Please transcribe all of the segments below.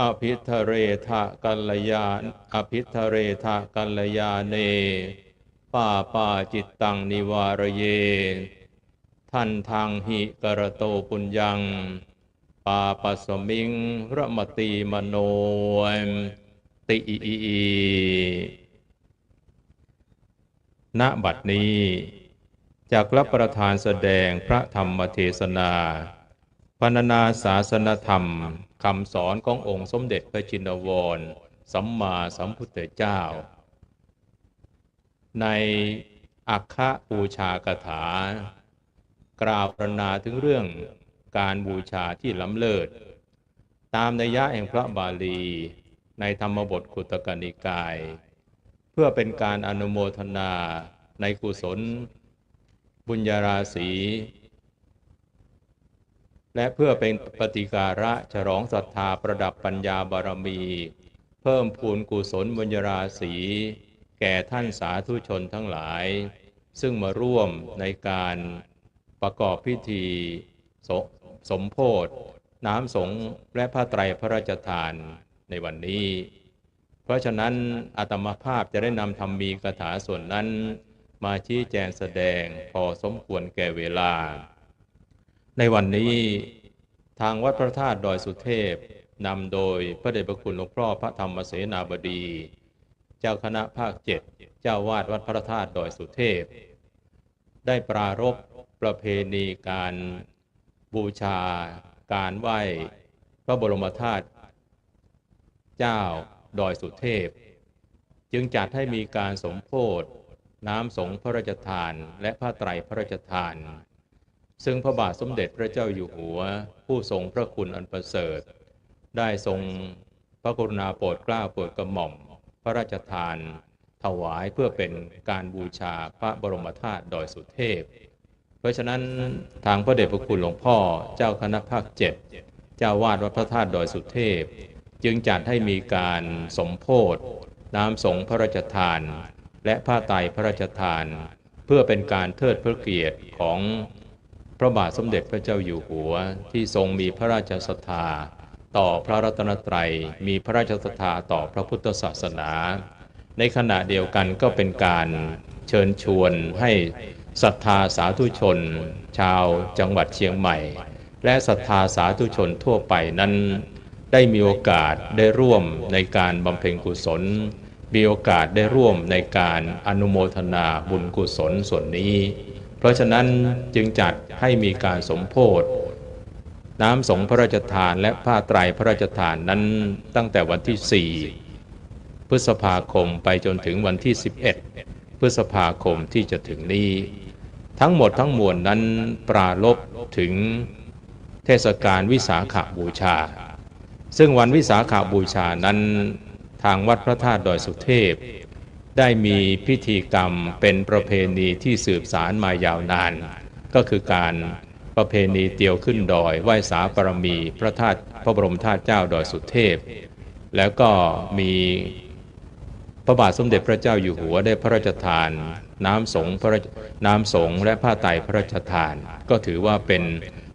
อภิธเรทะกัลยาอภิธเรทะกัลยาเนป้าป้าจิตตังนิวารเย ท่านทางหิกระโตปุญญังปาปัสมิงระมตีมโนติอีณบัดนี้จากรับประทานแสดงพระธรรมเทศนา พรรณนาศาสนธรรมคำสอนขององค์สมเด็จพระจินวรสัมมาสัมพุทธเจ้า ในอัคคะบูชากถา กล่าวพรรณนาถึงเรื่องการบูชาที่ล้ำเลิศ ตามนัยยะแห่งพระบาลีในธรรมบทขุตกนิกาย เพื่อเป็นการอนุโมทนาในกุศลบุญญาราศี และเพื่อเป็นปฏิการะฉลองศรัทธาประดับปัญญาบารมี เพิ่มพูนกุศลบุญญาราศีแก่ท่านสาธุชนทั้งหลาย ซึ่งมาร่วมในการประกอบพิธีสสมโพธน้ำสงฆ์และพระไตรพระราชทานในวันนี้ เพราะฉะนั้นอาตมาภาพจะได้นำธรรมีกถาส่วนนั้น มาชี้แจงแสดงพอสมควรแก่เวลา ในวันนี้ทางวัดพระธาตุดอยสุเทพนำโดยพระเดชพระคุณหลวงพ่อพระธรรมเสนาบดี เจ้าคณะภาคเจ็ดเจ้าวาดวัดพระธาตุดอยสุเทพ ได้ปรารภประเพณีการบูชาการไหว้พระบรมธาตุเจ้าดอยสุเทพ จึงจัดให้มีการสมโพธน้ำสงฆ์พระราชทานและผ้าไตรพระราชทาน ซึ่งพระบาทสมเด็จพระเจ้าอยู่หัว ผู้ทรงพระคุณอันประเสริฐ ได้ทรงพระกรุณาโปรดเกล้าโปรดกระหม่อม พระราชทาน ถวายเพื่อเป็นการบูชาพระบรมธาตุดอยสุเทพ เพราะฉะนั้นทางพระเดชพระคุณหลวงพ่อเจ้าคณะภาคเจ็ดเจ้าวาดวัดพระธาตุดอยสุเทพ จึงจัดให้มีการสมโพธน้ำสงฆ์พระราชทาน และผ้าไตรพระราชทาน เพื่อเป็นการเทิดพระเกียรติของ ระบาทสมเด็จพระเจ้าอยู่หัวที่ทรงมีพระราชศรัทธาต่อพระรัตนตรัย มีพระราชศรัทธาต่อพระพุทธศาสนา ในขณะเดียวกันก็เป็นการเชิญชวนให้ศรัทธาสาธุชน ชาวจังหวัดเชียงใหม่ และศรัทธาสาธุชนทั่วไปนั้น ได้มีโอกาสได้ร่วมในการบำเพ็ญกุศล มีโอกาสได้ร่วมในการอนุโมทนาบุญกุศลส่วนนี้ เพราะฉะนั้นจึงจัดให้มีการสมโพธน้ำสงพระราชทานและผ้าไตรพระราชทานนั้นตั้งแต่วันที่ 4 พฤษภาคมไปจนถึงวันที่ 11 พฤษภาคมที่จะถึงนี้ ทั้งหมดทั้งมวลนั้นปราลบถึงเทศกาลวิสาขาบูชา ซึ่งวันวิสาขาบูชานั้นทางวัดพระธาตุดอยสุเทพ ได้มีพิธีกรรมเป็นประเพณีที่สืบสารมายาวนาน ก็คือการประเพณีเตียวขึ้นดอยไหว้สาปรมีพระธาตุพระบรมธาตุเจ้าดอยสุเทพ แล้วก็มีพระบาทสมเด็จพระเจ้าอยู่หัวได้พระราชทาน น้ำสงพระน้ำสงและผ้าไตรพระราชทาน ก็ถือว่าเป็น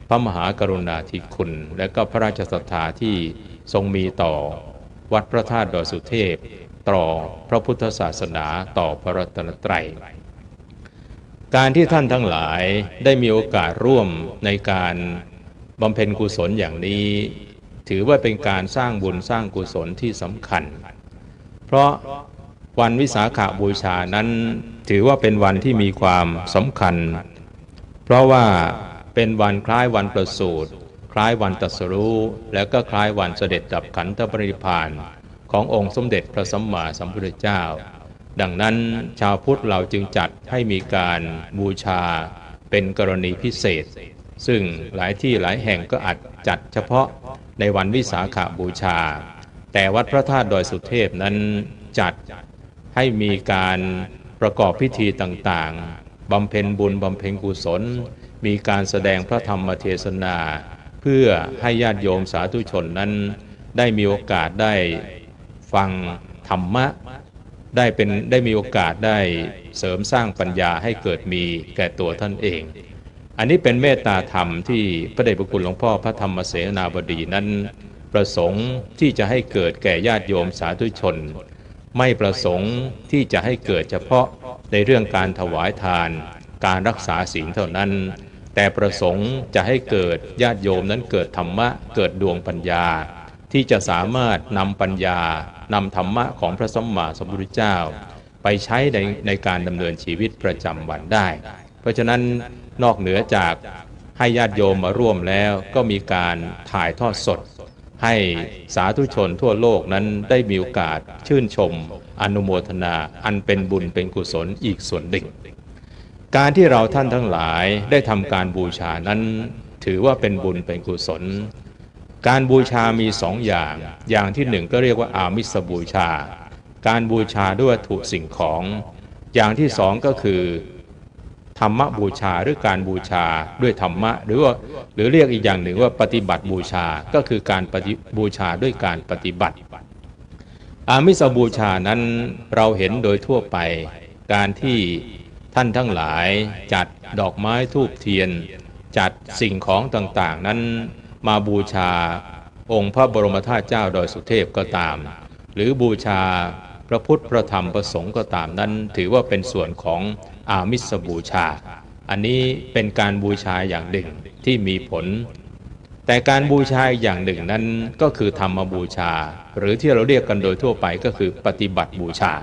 พระมหากรุณาธิคุณ และก็พระราชศรัทธาที่ทรงมีต่อวัดพระธาตุดอยสุเทพ ต่อพระพุทธศาสนาต่อพระรัตนตรัย การที่ท่านทั้งหลายได้มีโอกาสร่วมในการบำเพ็ญกุศลอย่างนี้ ถือว่าเป็นการสร้างบุญสร้างกุศลที่สำคัญ เพราะวันวิสาขาบูชานั้นถือว่าเป็นวันที่มีความสำคัญ เพราะว่าเป็นวันคล้ายวันประสูติคล้ายวันตรัสรู้ แล้วก็คล้ายวันเสด็จดับขันธปรินิพพาน ขององค์สมเด็จพระสัมมาสัมพุทธเจ้า ดังนั้นชาวพุทธเราจึงจัดให้มีการบูชาเป็นกรณีพิเศษ ซึ่งหลายที่หลายแห่งก็อาจจัดเฉพาะในวันวิสาขาบูชา แต่วัดพระธาตุดอยสุเทพนั้นจัดให้มีการประกอบพิธีต่างๆ บำเพ็ญบุญบำเพ็ญกุศล มีการแสดงพระธรรมเทศนา เพื่อให้ญาติโยมสาธุชนนั้น ได้มีโอกาสได้ ฟังธรรมะ ได้เป็นได้มีโอกาสได้เสริมสร้างปัญญาให้เกิดมีแก่ตัวท่านเอง อันนี้เป็นเมตตาธรรมที่พระเดชพระคุณหลวงพ่อพระธรรมเสนาบดีนั้น ประสงค์ที่จะให้เกิดแก่ญาติโยมสาธุชน ไม่ประสงค์ที่จะให้เกิดเฉพาะในเรื่องการถวายทาน การรักษาศีลเท่านั้น แต่ประสงค์จะให้เกิดญาติโยมนั้นเกิดธรรมะเกิดดวงปัญญาที่จะสามารถนำปัญญา นำธรรมะของพระสัมมาสัมพุทธเจ้า ไปใช้ในในการดำเนินชีวิตประจำวันได้ เพราะฉะนั้นนอกเหนือจากให้ญาติโยมมาร่วมแล้วก็มีการถ่ายทอดสด ให้สาธุชนทั่วโลกนั้นได้มีโอกาสชื่นชม อนุโมทนาอันเป็นบุญเป็นกุศลอีกส่วนหนึ่ง การที่เราท่านทั้งหลายได้ทำการบูชานั้น ถือว่าเป็นบุญเป็นกุศล การบูชามีสองอย่าง อย่างที่หนึ่งก็เรียกว่าอามิสบูชา การบูชาด้วยวัตถุสิ่งของ อย่างที่สองก็คือธรรมบูชาหรือการบูชาด้วยธรรมะ หรือว่าหรือเรียกอีกอย่างหนึ่งว่าปฏิบัติบูชาก็คือการปฏิบูชาด้วยการปฏิบัติ อามิสบูชานั้นเราเห็นโดยทั่วไป การที่ท่านทั้งหลายจัดดอกไม้ทูบเทียน จัดสิ่งของต่างๆ นั้น มาบูชาองค์พระบรมธาตุเจ้าดอยสุเทพก็ตาม หรือบูชาพระพุทธพระธรรมพระสงฆ์ก็ตามนั้น ถือว่าเป็นส่วนของอามิสบูชา อันนี้เป็นการบูชาอย่างหนึ่งที่มีผล แต่การบูชาอย่างหนึ่งนั้นก็คือธรรมบูชา หรือที่เราเรียกกันโดยทั่วไปก็คือปฏิบัติบูชา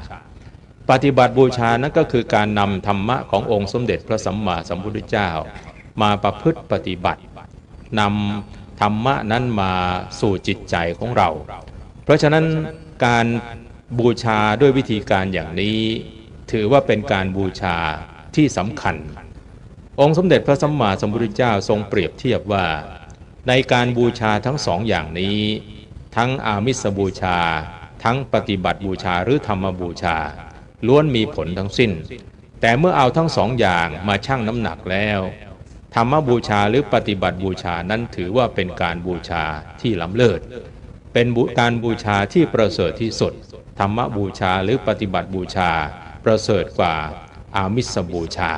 ปฏิบัติบูชานั้นก็คือการนำธรรมะขององค์สมเด็จพระสัมมาสัมพุทธเจ้า มาประพฤติปฏิบัตินำ รรมะนั้นมาสู่จิตใจของเรา เพราะฉะนั้นการบูชาด้วยวิธีการอย่างนี้ ถือว่าเป็นการบูชาที่สำคัญ องค์สมเด็จพระสัมมาสัมพุทธเจ้าทรงเปรียบเทียบว่า ในการบูชาทั้งสองอย่างนี้ ทั้งอามิสบูชา ทั้งปฏิบัติบูชาหรือธรรมบูชา ล้วนมีผลทั้งสิ้น แต่เมื่อเอาทั้งสองอย่างมาชั่งน้ำหนักแล้ว ธรรมบูชาหรือปฏิบัติบูชานั้นถือว่าเป็นการบูชาที่ล้ำเลิศ เป็นการบูชาที่ประเสริฐที่สุด ธรรมบูชาหรือปฏิบัติบูชา ประเสริฐกว่าอามิสบูชา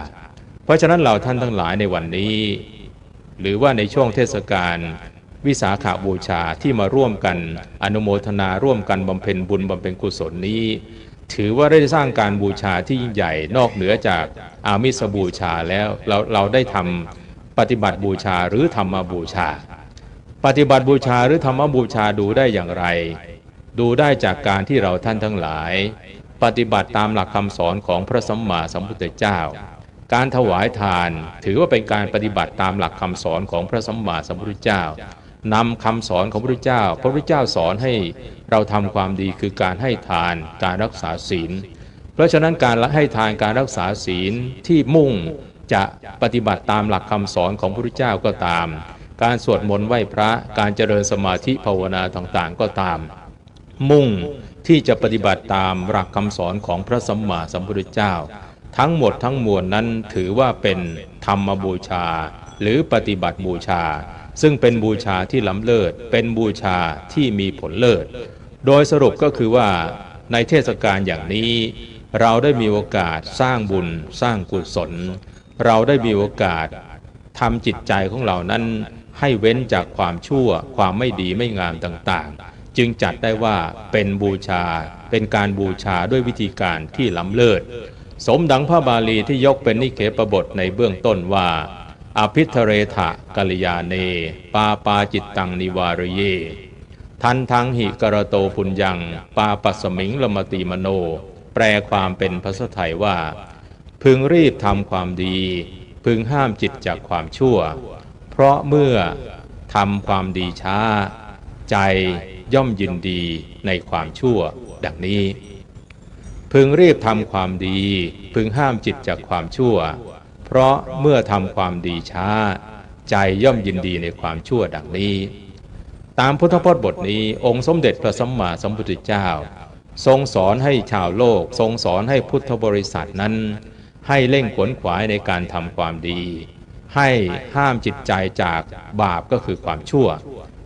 เพราะฉะนั้นเราท่านทั้งหลายในวันนี้ หรือว่าในช่วงเทศกาลวิสาขาบูชาที่มาร่วมกันอนุโมทนาร่วมกันบำเพ็ญบุญบำเพ็ญกุศลนี้ ถือว่าได้สร้างการบูชาที่ยิ่งใหญ่นอกเหนือจากอามิสบูชาแล้วเราเราได้ทำ ปฏิบัติบูชาหรือธรรมบูชา ปฏิบัติบูชาหรือธรรมบูชาดูได้อย่างไร ดูได้จากการที่เราท่านทั้งหลาย ปฏิบัติตามหลักคำสอนของพระสัมมาสัมพุทธเจ้า การถวายทานถือว่าเป็นการปฏิบัติตามหลักคำสอนของพระสัมมาสัมพุทธเจ้านำคำสอนของพระพุทธเจ้า พระพุทธเจ้าสอนให้เราทำความดีคือการให้ทาน การรักษาศีล เพราะฉะนั้นการให้ทานการรักษาศีลที่มุ่ง จะปฏิบัติตามหลักคำสอนของพระพุทธเจ้าก็ตาม การสวดมนต์ไหว้พระการเจริญสมาธิภาวนาต่างๆก็ตาม มุ่งที่จะปฏิบัติตามหลักคำสอนของพระสัมมาสัมพุทธเจ้า ทั้งหมดทั้งมวลนั้นถือว่าเป็นธรรมบูชา หรือปฏิบัติบูชา ซึ่งเป็นบูชาที่ล้ำเลิศ เป็นบูชาที่มีผลเลิศ โดยสรุปก็คือว่าในเทศกาลอย่างนี้ เราได้มีโอกาสสร้างบุญสร้างกุศล เราได้มีโอกาสทำจิตใจของเรานั้น ให้เว้นจากความชั่ว ความไม่ดีไม่งามต่างๆ จึงจัดได้ว่าเป็นบูชา เป็นการบูชาด้วยวิธีการที่ล้ำเลิศ สมดังพระบาลีที่ยกเป็นนิเคปบทในเบื้องต้นว่าอภิเทเรทะกัลยาเน ปาปาจิตตังนิวารเย ทันทังหิกระโตปุญญัง ปาปัสมิงลมติมโน แปลความเป็นภาษาไทยว่า พึงรีบทำความดี พึงห้ามจิตจากความชั่ว เพราะเมื่อทำความดีช้า ใจย่อมยินดีในความชั่ว ดังนี้ พึงรีบทำความดี พึงห้ามจิตจากความชั่ว เพราะเมื่อทำความดีช้า ใจย่อมยินดีในความชั่วดังนี้ ตามพุทธพจน์บทนี้องค์สมเด็จพระสัมมาสัมพุทธเจ้า ทรงสอนให้ชาวโลก ทรงสอนให้พุทธบริษัทนั้น ให้เร่งขวนขวายในการทำความดี ให้ห้ามจิตใจจากบาปก็คือความชั่ว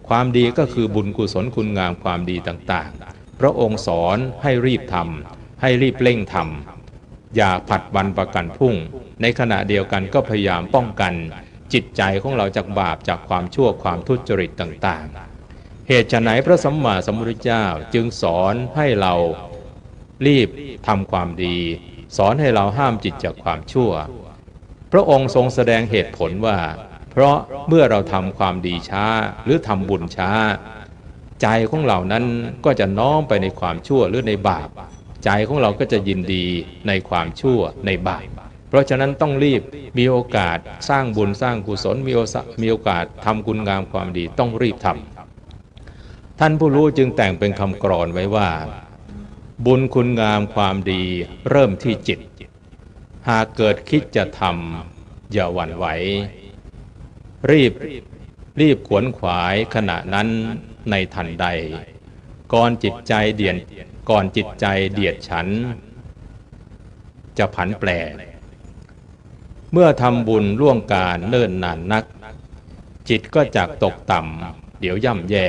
ความดีก็คือบุญกุศลคุณงามความดีต่างๆ พระองค์สอนให้รีบทำให้รีบเร่งทำอย่าผัดวันประกันพุ่ง ในขณะเดียวกันก็พยายามป้องกันจิตใจของเราจากบาปจากความชั่วความทุจริตต่างๆ เหตุฉะไหนพระสัมมาสัมพุทธเจ้าจึงสอนให้เรารีบทำความดี สอนให้เราห้ามจิตจากความชั่ว พระองค์ทรงแสดงเหตุผลว่า เพราะเมื่อเราทำความดีช้าหรือทำบุญช้า ใจของเรานั้นก็จะน้อมไปในความชั่วหรือในบาป ใจของเราก็จะยินดีในความชั่วในบาปเพราะฉะนั้นต้องรีบมีโอกาสสร้างบุญสร้างกุศลมีโอมีโอกาสทำคุณงามความดีต้องรีบทำท่านผู้รู้จึงแต่งเป็นคำกรอนไว้ว่า บุญคุณงามความดีเริ่มที่จิต หากเกิดคิดจะทำอย่าหวั่นไหว รีบรีบขวนขวายขณะนั้นในทันใด ก่อนจิตใจเดียนก่อนจิตใจเดียดฉัน จะผันแปรเมื่อทำบุญล่วงการเนิ่นนานนัก จิตก็จากตกต่ำเดี๋ยวย่ำแย่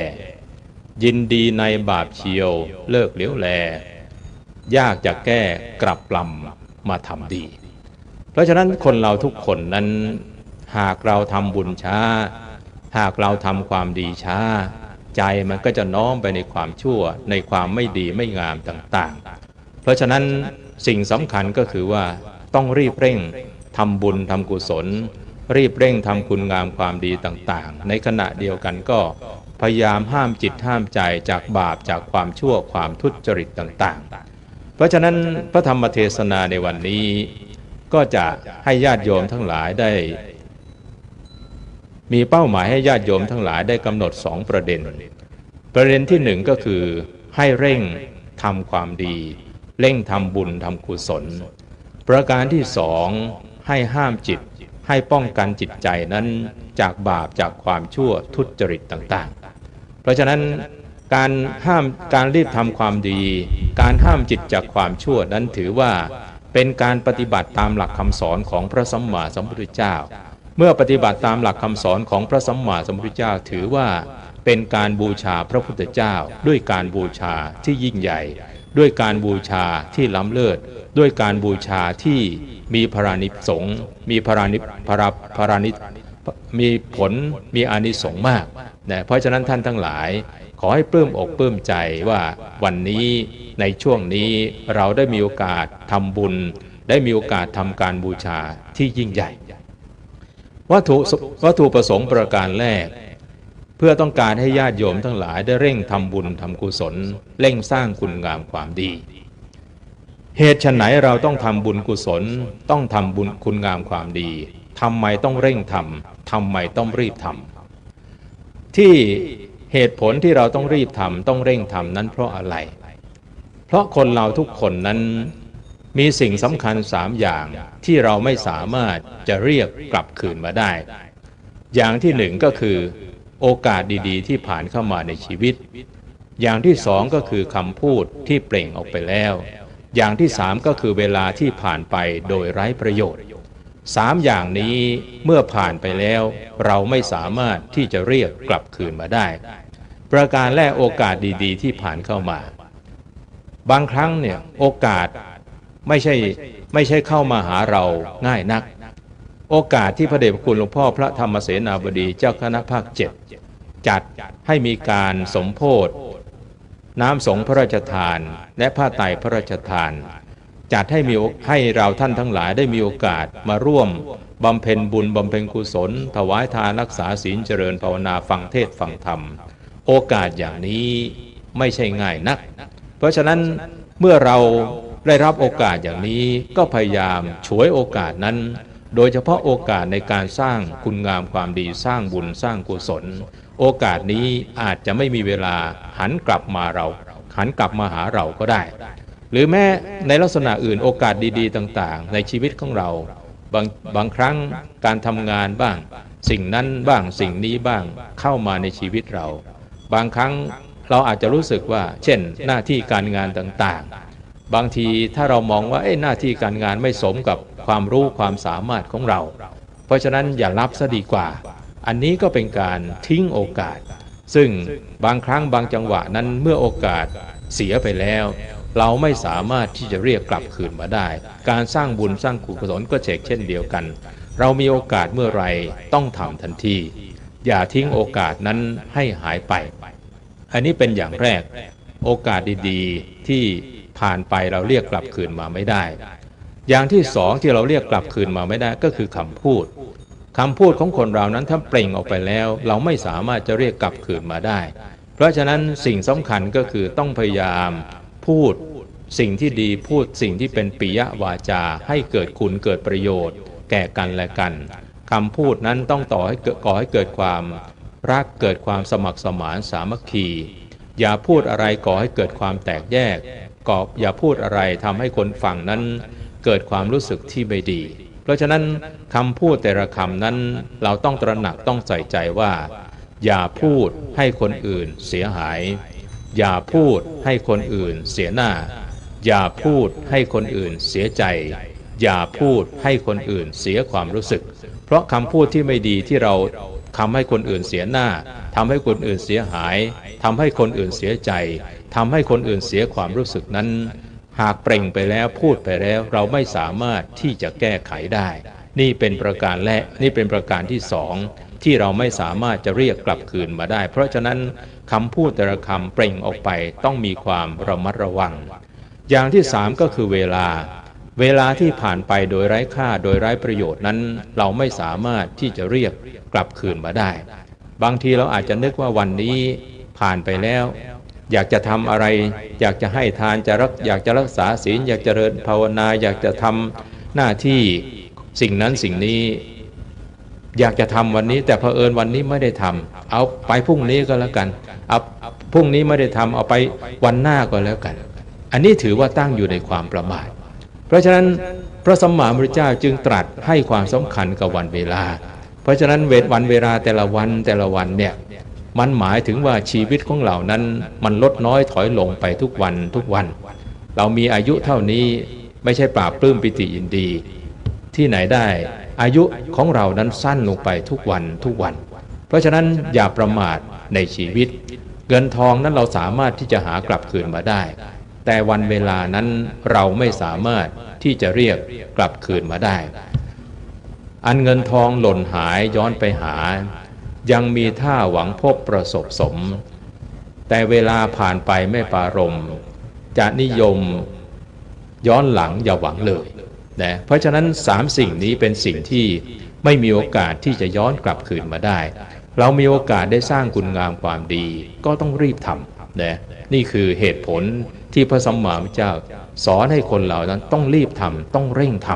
ยินดีในบาปเชียวเลิกเลี้ยวแล ยากจะแก้กลับลำมาทำดี เพราะฉะนั้นคนเราทุกคนนั้น หากเราทำบุญช้า หากเราทำความดีช้า ใจมันก็จะน้อมไปในความชั่วในความไม่ดีไม่งามต่างๆ เพราะฉะนั้นสิ่งสำคัญก็คือว่าต้องรีบเร่งทำบุญทำกุศล รีบเร่งทำคุณงามความดีต่างๆ ในขณะเดียวกันก็พยายามห้ามจิตห้ามใจจากบาปจากความชั่วความทุจริตต่างๆ เพราะฉะนั้นพระธรรมเทศนาในวันนี้ก็จะให้ญาติโยมทั้งหลายได้ มีเป้าหมายให้ญาติโยมทั้งหลายได้กำหนดสองประเด็น ประเด็นที่หนึ่งก็คือให้เร่งทำความดี เร่งทำบุญทำกุศล ประการที่สองให้ห้ามจิตให้ป้องกันจิตใจนั้นจากบาปจากความชั่วทุจริตต่าง ๆ เพราะฉะนั้น การห้ามการรีบทำความดี การห้ามจิตจากความชั่วนั้นถือว่าเป็นการปฏิบัติตามหลักคำสอนของพระสัมมาสัมพุทธเจ้า เมื่อปฏิบัติตามหลักคำสอนของพระสัมมาสัมพุทธเจ้าถือว่าเป็นการบูชาพระพุทธเจ้า ด้วยการบูชาที่ยิ่งใหญ่ ด้วยการบูชาที่ล้ำเลิศ ด้วยการบูชาที่มีพรานิสงมีพรานิพราพรานิ มีผลมีอานิสงส์มากนะเพราะฉะนั้นท่านทั้งหลาย ขอให้ปลื้มอกปลื้มใจว่าวันนี้ในช่วงนี้เราได้มีโอกาสทำบุญ ได้มีโอกาสทำการบูชาที่ยิ่งใหญ่ วัตถุวัตถุประสงค์ประการแรก เพื่อต้องการให้ญาติโยมทั้งหลายได้เร่งทำบุญทำกุศล เร่งสร้างคุณงามความดี เหตุฉไหนเราต้องทำบุญกุศล ต้องทำบุญคุณงามความดีทำไมต้องเร่งทำ ทำไมต้องรีบทำที่เหตุผลที่เราต้องรีบทำต้องเร่งทำนั้นเพราะอะไร เพราะคนเราทุกคนนั้นมีสิ่งสำคัญสามอย่างที่เราไม่สามารถจะเรียกกลับคืนมาได้ อย่างที่หนึ่งก็คือ โอกาสดีๆ ที่ผ่านเข้ามาในชีวิต อย่างที่สองก็คือคำพูดที่เปล่งออกไปแล้ว อย่างที่สามก็คือเวลาที่ผ่านไปโดยไร้ประโยชน์ สามอย่างนี้เมื่อผ่านไปแล้ว เราไม่สามารถที่จะเรียกกลับคืนมาได้ ประการแรกโอกาสดีๆ ที่ผ่านเข้ามา บางครั้งเนี่ยโอกาสไม่ใช่ไม่ใช่เข้ามาหาเราง่ายนัก โอกาสที่พระเดชพระคุณหลวงพ่อพระธรรมเสนาบดีเจ้าคณะภาคเจ็ดจัดให้มีการสมโพธน้ำสงพระราชทาน และผ้าไตรพระราชทาน จัดให้มีให้เราท่านทั้งหลายได้มีโอกาสมาร่วมบำเพ็ญบุญบำเพ็ญกุศล ถวายทานรักษาศีลเจริญภาวนาฟังเทศฟังธรรม โอกาสอย่างนี้ไม่ใช่ง่ายนัก เพราะฉะนั้นเมื่อเราได้รับโอกาสอย่างนี้ก็พยายามฉวยโอกาสนั้น โดยเฉพาะโอกาสในการสร้างคุณงามความดีสร้างบุญสร้างกุศล โอกาสนี้อาจจะไม่มีเวลาหันกลับมาเรา หันกลับมาหาเราก็ได้ หรือแม้ในลักษณะอื่นโอกาสดีๆ ต่าง ๆ ในชีวิตของเราบางบางครั้งการทำงานบ้าง สิ่งนั้นบ้างสิ่งนี้บ้างเข้ามาในชีวิตเรา บางครั้งเราอาจจะรู้สึกว่า เช่น หน้าที่การงานต่างๆ บางทีถ้าเรามองว่าหน้าที่การงานไม่สมกับความรู้ความสามารถของเรา เพราะฉะนั้นอย่ารับซะดีกว่า อันนี้ก็เป็นการทิ้งโอกาส ซึ่งบางครั้งบางจังหวะนั้นเมื่อโอกาสเสียไปแล้ว เราไม่สามารถที่จะเรียกกลับคืนมาได้ การสร้างบุญสร้างกุศลก็เชกเช่นเดียวกัน เรามีโอกาสเมื่อไรต้องทำทันที อย่าทิ้งโอกาสนั้นให้หายไป อันนี้เป็นอย่างแรก โอกาสดีๆ ที่ผ่านไปเราเรียกกลับคืนมาไม่ได้ อย่างที่สองที่เราเรียกกลับคืนมาไม่ได้ก็คือคำพูดคำพูดของคนเรานั้นถ้าเปล่งออกไปแล้ว เราไม่สามารถจะเรียกกลับคืนมาได้ เพราะฉะนั้นสิ่งสำคัญก็คือต้องพยายาม พูดสิ่งที่ดีพูดสิ่งที่เป็นปิยวาจาให้เกิดคุณเกิดประโยชน์ แก่กันและกันคำพูดนั้นต้องต่อให้ก่อให้เกิดความรักเกิดความสมัครสมานสามัคคี อย่าพูดอะไรก่อให้เกิดความแตกแยกกอบอย่าพูดอะไรทำให้คนฟังนั้นเกิดความรู้สึกที่ไม่ดี เพราะฉะนั้นคำพูดแต่ละคำนั้นเราต้องตระหนักต้องใส่ใจว่า อย่าพูดให้คนอื่นเสียหาย อย่าพูดให้คนอื่นเสียหน้า อย่าพูดให้คนอื่นเสียใจ อย่าพูดให้คนอื่นเสียความรู้สึก เพราะคำพูดที่ไม่ดีที่เราทำให้คนอื่นเสียหน้าทำให้คนอื่นเสียหายทำให้คนอื่นเสียใจทำให้คนอื่นเสียความรู้สึกนั้น หากเปล่งไปแล้วพูดไปแล้วเราไม่สามารถที่จะแก้ไขได้ นี่เป็นประการและนี่เป็นประการที่สอง ที่เราไม่สามารถจะเรียกกลับคืนมาได้ เพราะฉะนั้นคำพูดแต่ละคำเปล่งออกไปต้องมีความระมัดระวัง อย่างที่สามก็คือเวลา เวลาที่ผ่านไปโดยไร้ค่าโดยไร้ประโยชน์นั้น เราไม่สามารถที่จะเรียกกลับคืนมาได้ บางทีเราอาจจะนึกว่าวันนี้ผ่านไปแล้ว อยากจะทำอะไร อยากจะให้ทานจะรักอยากจะรักษาศีลอยากจะเริญภาวนาอยากจะทำหน้าที่สิ่งนั้นสิ่งนี้ อยากจะทำวันนี้ แต่เผอิญวันนี้ไม่ได้ทำเอาไปพรุ่งนี้ก็แล้วกันเอาพรุ่งนี้ไม่ได้ทำเอาไปวันหน้าก็แล้วกัน อันนี้ถือว่าตั้งอยู่ในความประมาทเพราะฉะนั้นพระสัมมาสัมพุทธเจ้าจึงตรัสให้ความสำคัญกับวันเวลา เพราะฉะนั้นเวทวันเวลาแต่ละวันแต่ละวันเนี่ยมันหมายถึงว่าชีวิตของเรานั้นมันลดน้อยถอยลงไปทุกวันทุกวัน เรามีอายุเท่านี้ไม่ใช่ปราบปลื้มปิติยินดี ที่ไหนได้ อายุของเรานั้นสั้นลงไปทุกวันทุกวัน เพราะฉะนั้นอย่าประมาทในชีวิต เงินทองนั้นเราสามารถที่จะหากลับคืนมาได้ แต่วันเวลานั้นเราไม่สามารถที่จะเรียกกลับคืนมาได้ อันเงินทองหล่นหายย้อนไปหา ยังมีท่าหวังพบประสบสม แต่เวลาผ่านไปไม่ปารม จะนิยม ย้อนหลังอย่าหวังเลย นะเพราะฉะนั้นสามสิ่งนี้เป็นสิ่งที่ไม่มีโอกาสที่จะย้อนกลับคืนมาได้ เรามีโอกาสได้สร้างคุณงามความดี ก็ต้องรีบทำนะนี่คือเหตุผลที่พระสัมมาสัมพุทธเจ้า สอนให้คนเหล่านั้นต้องรีบทำต้องเร่งท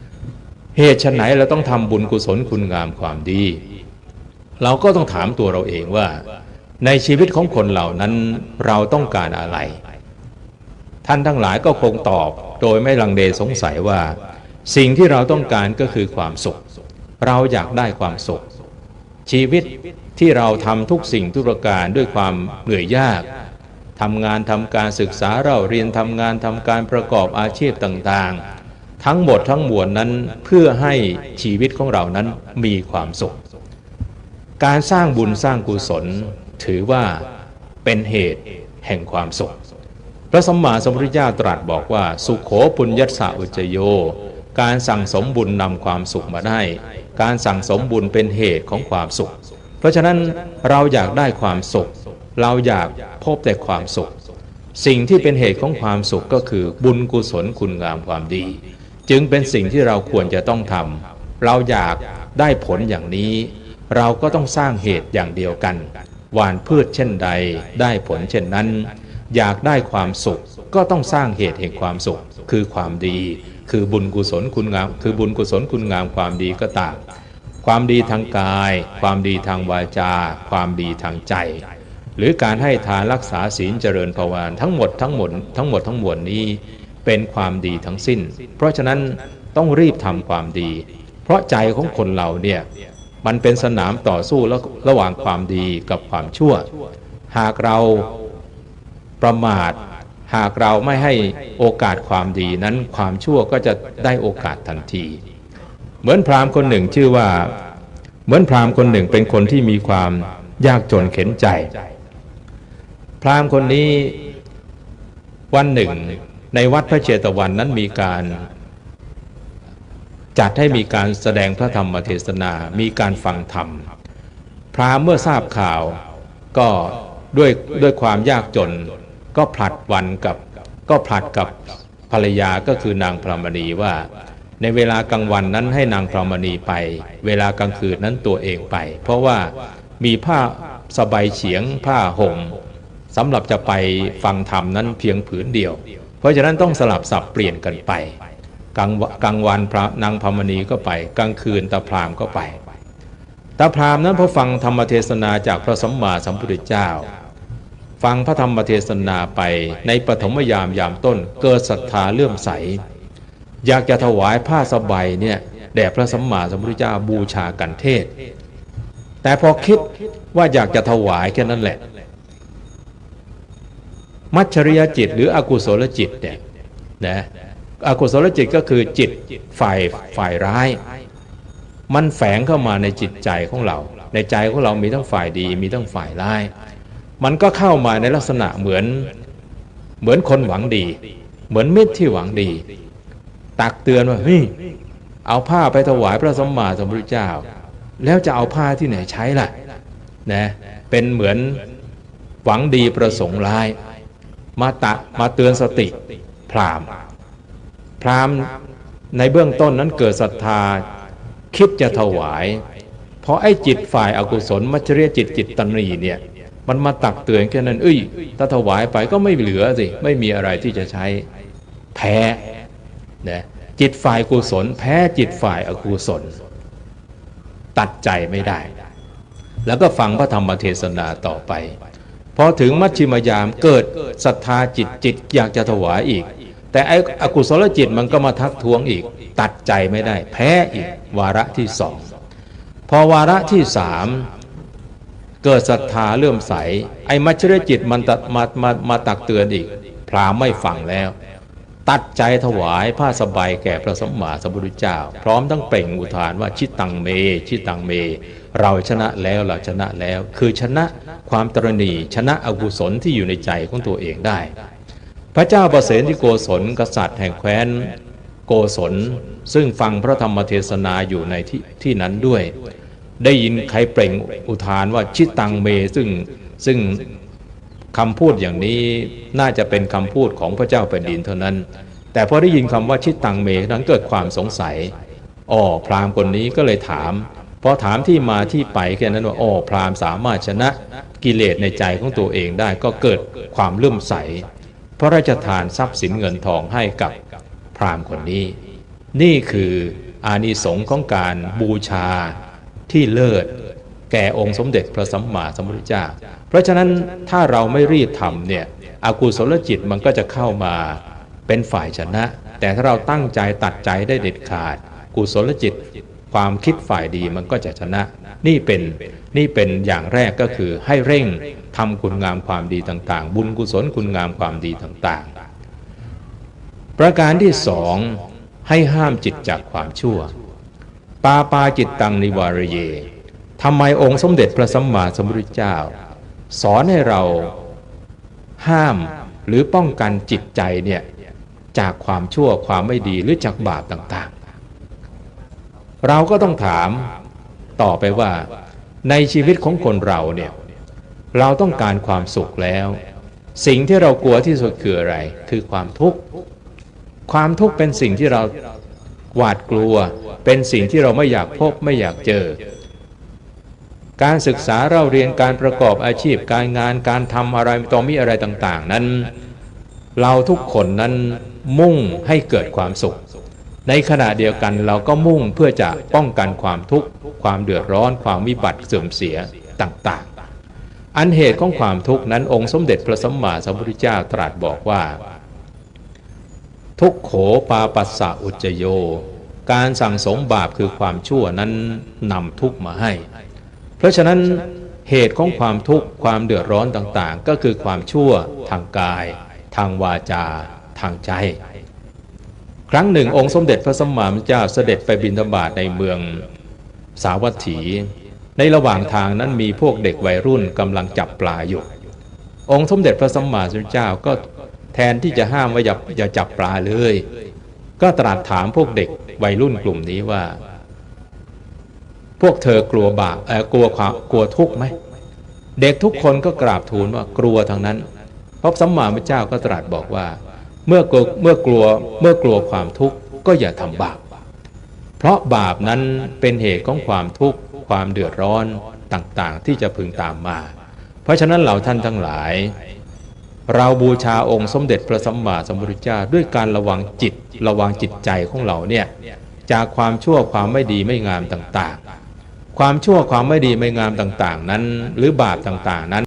ำเหตุฉนไหนเราต้องทำบุญกุศลคุณงามความดี เราก็ต้องถามตัวเราเองว่า ในชีวิตของคนเหล่านั้นเราต้องการอะไร ท่านทั้งหลายก็คงตอบ โดยไม่ลังเลสงสัยว่า สิ่งที่เราต้องการก็คือความสุข เราอยากได้ความสุข ชีวิตที่เราทำทุกสิ่งทุกประการด้วยความเหนื่อยยากทำงานทำการศึกษาเราเรียนทำงานทำการประกอบอาชีพต่างๆ ทั้งหมดทั้งมวลนั้นเพื่อให้ชีวิตของเรานั้นมีความสุข การสร้างบุญสร้างกุศล ถือว่าเป็นเหตุแห่งความสุข พระสัมมาสัมพุทธเจ้าตรัสบอกว่า สุขโขปุญญัสสะอุจโย การสั่งสมบุญนำความสุขมาได้ การสั่งสมบุญเป็นเหตุของความสุข เพราะฉะนั้นเราอยากได้ความสุข เราอยากพบแต่ความสุข สิ่งที่เป็นเหตุของความสุขก็คือบุญกุศลคุณงามความดี จึงเป็นสิ่งที่เราควรจะต้องทำเราอยากได้ผลอย่างนี้ เราก็ต้องสร้างเหตุอย่างเดียวกันหวานพืชเช่นใด ได้ผลเช่นนั้น อยากได้ความสุข ก็ต้องสร้างเหตุแห่งความสุข คือความดี คือบุญกุศลคุณงาม คือบุญกุศลคุณงามความดีก็ต่ามความดีทางกาย ความดีทางวาจา ความดีทางใจ หรือการให้ทานรักษาศีลเจริญภาวนาทั้งหมดทั้งหมดทั้งหมดทั้งมวลนี้เป็นความดีทั้งสิ้น เพราะฉะนั้นต้องรีบทำความดี เพราะใจของคนเราเนี่ยมันเป็นสนามต่อสู้ระหว่างความดีกับความชั่ว หากเรา ประมาท หากเราไม่ให้โอกาสความดีนั้นความชั่วก็จะได้โอกาสทันที เหมือนพราหมณ์คนหนึ่งชื่อว่า เหมือนพราหมณ์คนหนึ่งเป็นคนที่มีความยากจนเข็นใจ พราหมณ์คนนี้วันหนึ่งในวัดพระเชตวันนั้นมีการ จัดให้มีการแสดงพระธรรมเทศนา มีการฟังธรรม พราหมณ์เมื่อทราบข่าวก็ด้วยด้วยความยากจน ก็ผลัดวันกับก็ผลัดกับภรรยาก็คือนางพรหมณีว่า ในเวลากลางวันนั้นให้นางพรหมณีไป เวลากลางคืนนั้นตัวเองไป เพราะว่ามีผ้าสบายเฉียงผ้าห่มสำหรับจะไปฟังธรรมนั้นเพียงผืนเดียว เพราะฉะนั้นต้องสลับสับเปลี่ยนกันไป กลางวกลางวันพระนางพรหมณีก็ไป กลางคืนตาพรามก็ไปตาพรามนั้นพอฟังธรรมเทศนาจากพระสัมมาสัมพุทธเจ้า ฟังพระธรรมเทศนาไปในปฐมยามยามต้น เกิดศรัทธาเลื่อมใส อยากจะถวายผ้าสบายเนี่ยแด่พระสัมมาสัมพุทธเจ้าบูชากันเทศ แต่พอคิดว่าอยากจะถวายแค่นั้นแหละ มัจฉริยจิตหรืออกุศลจิตเนี่ยนะอกุศลจิตก็คือจิตฝ่ายฝ่ายร้าย มันแฝงเข้ามาในจิตใจของเรา ในใจของเรามีทั้งฝ่ายดีมีทั้งฝ่ายร้าย มันก็เข้ามาในลักษณะเหมือนเหมือนคนหวังดี เหมือนมิตรที่หวังดี ตักเตือนว่าเฮ้ยเอาผ้าไปถวายพระสมมาสมพุทธเจ้า แล้วจะเอาผ้าที่ไหนใช้ล่ะนะเป็นเหมือนหวังดีประสงค์ร้าย มาตะมาเตือนสติพรามพรามในเบื้องต้นนั้นเกิดศรัทธาคิดจะถวาย เพราะไอ้จิตฝ่ายอากุศลมัจเริยจิตจิตตนีเนี่ย มันมาตักเตือนแค่นั้น เอ้ย ถ้าถวายไปก็ไม่เหลือสิ ไม่มีอะไรที่จะใช้ แพ้นะจิตฝ่ายกุศล แพ้จิตฝ่ายอกุศล ตัดใจไม่ได้ แล้วก็ฟังพระธรรมเทศนาต่อไป พอถึงมัชชิมยามเกิดศรัทธาจิตจิตอยากจะถวายอีก แต่ไอ้อกุศลจิตมันก็มาทักท้วงอีก ตัดใจไม่ได้ แพ้อีกวาระที่สอง พอวาระที่สาม เกิดศรัทธาเลื่อมใส ไอ้มัชรจิตมันตัดมามามาตักเตือนอีก พรามไม่ฟังแล้ว ตัดใจถวายผ้าสบายแก่พระสมมาสัมพุทธเจ้า พร้อมทั้งเปล่งอุทานว่าชิตังเม ชิตังเม เราชนะแล้วเราชนะแล้ว คือชนะความตรณีชนะอกุศลที่อยู่ในใจของตัวเองได้ พระเจ้าประเสนที่โกศลกษัตริย์แห่งแคว้นโกศลซึ่งฟังพระธรรมเทศนาอยู่ในที่ที่นั้นด้วย ได้ยินใครเปล่งอุทานว่าชิตังเมซึ่งซึ่งคำพูดอย่างนี้น่าจะเป็นคำพูดของพระเจ้าแผ่นดินเท่านั้น แต่พอได้ยินคำว่าชิตังเมนั้นเกิดความสงสัยอ๋อพราหมณ์คนนี้ก็เลยถามพอถามที่มาที่ไปแค่นั้นว่าอ๋อพราหมณ์สามารถชนะกิเลสในใจของตัวเองได้ก็เกิดความเลื่อมใส พระราชทานทรัพย์สินเงินทองให้กับพราหมณ์คนนี้ นี่คืออานิสงส์ของการบูชา ที่เลิศแก่องค์สมเด็จพระสัมมาสัมพุทธเจ้า เพราะฉะนั้นถ้าเราไม่รีบทำเนี่ยอกุศลจิตมันก็จะเข้ามาเป็นฝ่ายชนะ แต่ถ้าเราตั้งใจตัดใจได้เด็ดขาด กุศลจิต ความคิดฝ่ายดีมันก็จะชนะ นี่เป็นนี่เป็นอย่างแรกก็คือให้เร่งทำคุณงามความดีต่างๆ บุญกุศลคุณงามความดีต่างๆ ประการที่สองให้ห้ามจิตจากความชั่ว ปาปาจิตตังนิวารเยทำไมองค์สมเด็จพระสัมมาสัมพุทธเจ้า สอนให้เราห้ามหรือป้องกันจิตใจเนี่ยจากความชั่วความไม่ดีหรือจากบาปต่างๆ เราก็ต้องถามต่อไปว่า ในชีวิตของคนเราเนี่ยเราต้องการความสุขแล้ว สิ่งที่เรากลัวที่สุดคืออะไร คือความทุกข์ ความทุกข์เป็นสิ่งที่เรา หวาดกลัว เป็นสิ่งที่เราไม่อยากพบไม่อยากเจอ การศึกษาเราเรียนการประกอบอาชีพการงานการทำอะไรต่อมีอะไรต่าง ๆ นั้น เราทุกคนนั้นมุ่งให้เกิดความสุข ในขณะเดียวกันเราก็มุ่งเพื่อจะป้องกันความทุกข์ความเดือดร้อนความวิบัติเสื่อมเสียต่างๆ อันเหตุของความทุกข์นั้นองค์สมเด็จพระสัมมาสัมพุทธเจ้าตรัสบอกว่า ทุกโขปาปัสสะอุจโย การสั่งสมบาปคือความชั่วนั้นนำทุกข์มาให้ เพราะฉะนั้นเหตุของความทุกข์ความเดือดร้อนต่างๆ ก็คือความชั่วทางกาย ทางวาจา ทางใจ ครั้งหนึ่งองค์สมเด็จพระสัมมาสัมพุทธเจ้าเสด็จไปบิณฑบาตในเมืองสาวัตถี ในระหว่างทางนั้นมีพวกเด็กวัยรุ่นกำลังจับปลาอยู่ องค์สมเด็จพระสัมมาสัมพุทธเจ้าก็ แทนที่จะห้ามว่าอย่าอย่าจับปลาเลย ก็ตรัสถามพวกเด็กวัยรุ่นกลุ่มนี้ว่า พวกเธอกลัวบาปเออกลัวความกลัวทุกข์ไหมเด็กทุกคนก็กราบทูลว่ากลัวทั้งนั้นเพราะสัมมาสัมพุทธเจ้าก็ตรัสบอกว่า เมื่อกลัวเมื่อกลัวเมื่อกลัวความทุกข์ก็อย่าทำบาป เพราะบาปนั้นเป็นเหตุของความทุกข์ความเดือดร้อนต่างๆ ที่จะพึงตามมา เพราะฉะนั้นเราท่านทั้งหลาย เราบูชาองค์สมเด็จพระสัมมาสัมพุทธเจ้าด้วยการระวังจิต ระวังจิตใจของเราเนี่ยจากความชั่วความไม่ดีไม่งามต่างๆ ความชั่วความไม่ดีไม่งามต่างๆ นั้น หรือบาปต่างๆนั้น